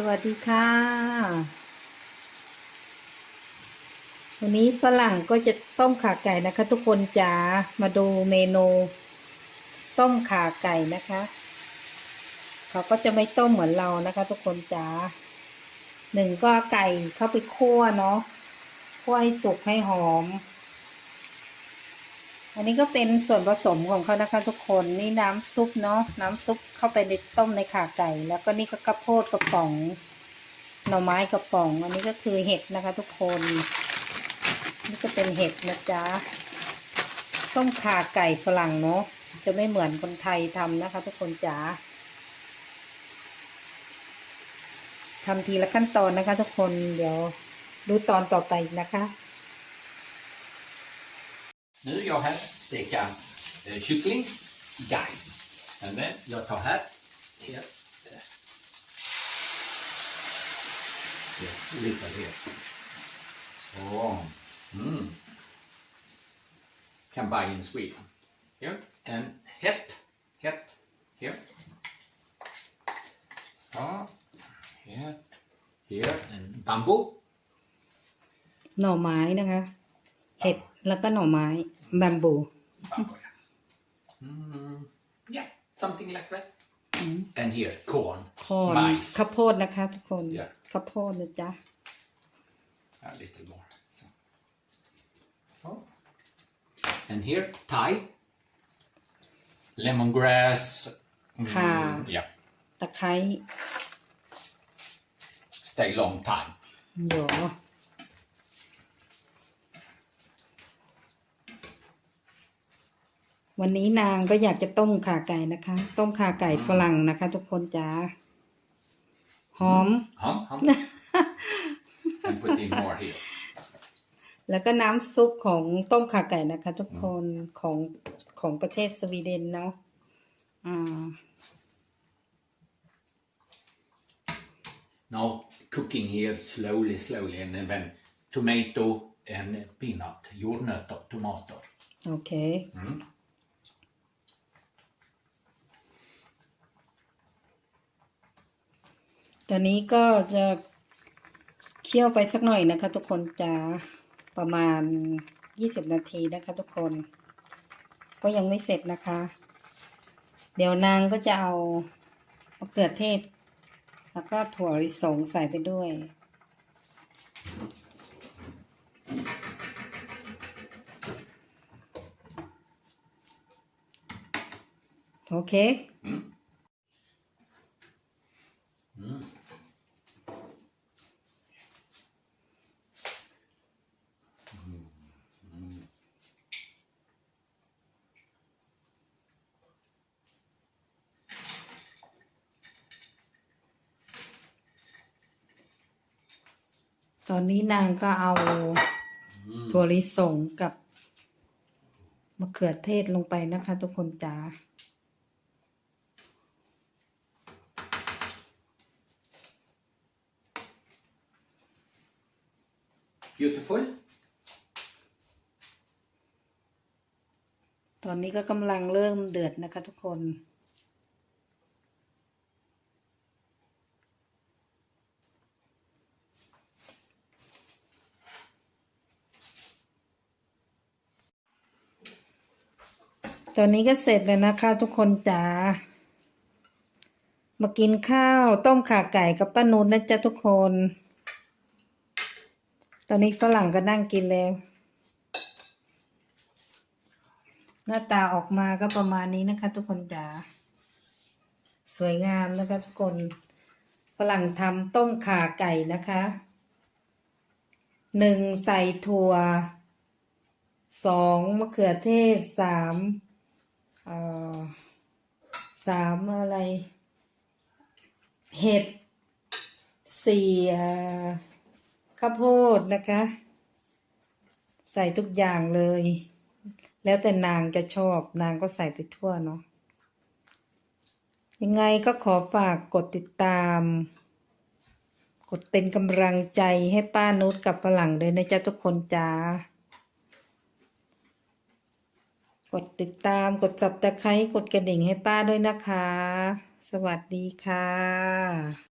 สวัสดีค่ะ วันนี้ฝรั่งก็จะต้มขาไก่นะคะ ทุกคนจ๋ามาดูเมนู ต้มขาไก่นะคะ เขาก็จะไม่ต้มเหมือนเรานะคะ ทุกคนจ๋าหนึ่งก็ไก่เข้าไปคั่วเนาะคั่วให้สุกให้หอม อันนี้ก็เป็นส่วนผสมของเขานะคะทุกคนนี่น้ำซุปเนาะน้ำซุปเข้าไปในต้มในขาไก่ แล้วก็นี่ก็กระโพดกระป๋อง หน่อไม้กระป๋อง อันนี้ก็คือเห็ดนะคะทุกคน นี่ก็เป็นเห็ดนะจ๊ะต้มขาไก่ฝรั่งเนาะจะไม่เหมือนคนไทยทำนะคะ ทุกคนจ๋าทำทีละขั้นตอนนะคะ ทุกคนเดี๋ยวดูตอนต่อไปนะคะ Nu jag här steka eh, kyckling, gaj. Men jag tar här helt eh, ja, lite mer. Så. Mm. Can buy in Sweden. Here and het, het, here. Så. Here, here and bamboo. หน่อไม้นะคะ เห็ดแล้วก็หน่อไม้ บัมบู Bamboo. Mm. Yeah, something like that. อืม And here, corn. คอน Mais. ข้าวโพดนะคะทุกคน Yeah. ข้าวโพดนะจ๊ะ A little more. So. so. And here, Thai. Lemongrass. Mm, Ka. yeah. ตะไคร้ Stay long time. หยว วันนี้นางก็อยากจะต้มข่าไก่นะคะ ต้มข่าไก่ฝรั่งนะคะ ทุกคนจ้าหอม Hum, hum. and put in more here. แล้วก็น้ำซุปของต้มข่าไก่นะคะ ทุกคนของของประเทศสวีเดนเนาะอ่า Now cooking here slowly, slowly. And then tomato and peanut. Jordnötter, tomater. โอเค Mm. ตอนนี้ก็จะเคี่ยวไปสักหน่อยนะคะ ทุกคนจะประมาณยี่สิบนาทีนะคะ ทุกคน ก็ยังไม่เสร็จนะคะ เดี๋ยวนางก็จะเอามะเขือเทศ แล้วก็ถั่วลิสงใส่ไปด้วยโอเค Mm. ตอนนี้นางก็เอา Mm. ถั่วลิสงกับมะเขือเทศลงไปนะคะ ทุกคนจ๋า Beautiful. ตอนนี้ก็กำลังเริ่มเดือดนะคะทุกคน ตอนนี้ก็เสร็จแล้วนะคะ ทุกคนจ๋า มากินข้าวต้มข่าไก่กับป้านุชนะจ๊ะทุกคน ตอนนี้ฝรั่งก็นั่งกินแล้ว หน้าตาออกมาก็ประมาณนี้นะคะ ทุกคนจ๋า สวยงามนะคะ ทุกคน ฝรั่งทำต้มข่าไก่นะคะหนึ่งใส่ถั่วสองมะเขือเทศสาม สามอะไร เห็ดสี่ข้าวโพดนะคะ ใส่ทุกอย่างเลย แล้วแต่นางจะชอบนางก็ใส่ไปทั่วเนาะยังไงก็ขอฝากกดติดตาม กดเป็นกำลังใจให้ป้านุชกับฝรั่งด้วยนะจ๊ะทุกคนจ้า ก ดติดตามกดจับตะไคร้กดกระดิ่งให้ป้าด้วยนะคะ สวัสดีค่ะ